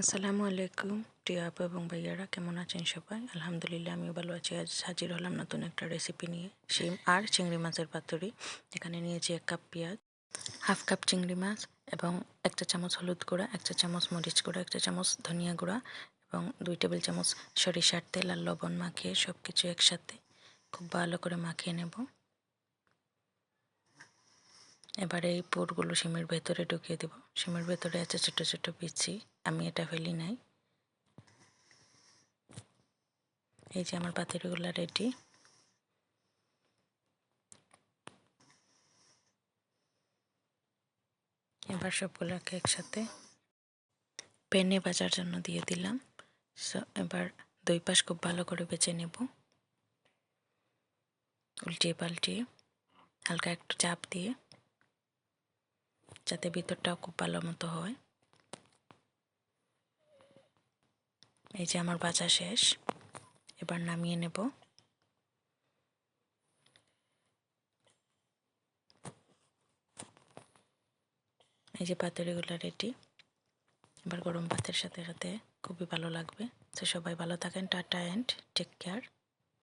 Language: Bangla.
আসসালামু আলাইকুম, প্রিয় আপু এবং ভাইয়ারা, কেমন আছেন সবাই? আলহামদুলিল্লাহ, আমিও ভালো আছি। আজ হাজির হলাম নতুন একটা রেসিপি নিয়ে। শিম আর চিংড়ি মাছের পাতুরি। এখানে নিয়েছি এক কাপ পেঁয়াজ হাফ কাপ চিংড়ি মাছ এবং একটা চামচ হলুদ গুঁড়া, একটা চামচ মরিচ গুঁড়া, একটা চামচ ধনিয়া গুঁড়া এবং দুই টেবিল চামচ সরিষার তেল আর লবণ মাখিয়ে সব কিছু একসাথে খুব ভালো করে মাখিয়ে নেব। এবারে এই পুরগুলো শিমের ভেতরে ঢুকিয়ে দেব। শিমের ভেতরে আছে ছোট ছোট বিচি আমি এটা ফেলি নাই। এই যে আমার পাতিরগুলো রেডি এবার সবগুলোকে একসাথে পেনে বাজার জন্য দিয়ে দিলাম। সো, এবার দুই পাশ খুব ভালো করে বেছে নেব। উল্টিয়ে পাল্টিয়ে, হালকা একটু চাপ দিয়ে। যাতে ভিতরটাও খুব ভালো মতো হয়। এই যে আমার বাজা শেষ। এবার নামিয়ে নেব। এই যে পাতুরিগুলো রেডি এবার গরম ভাতের সাথে সাথে খুবই ভালো লাগবে। তো সবাই ভালো থাকেন। Tata and take care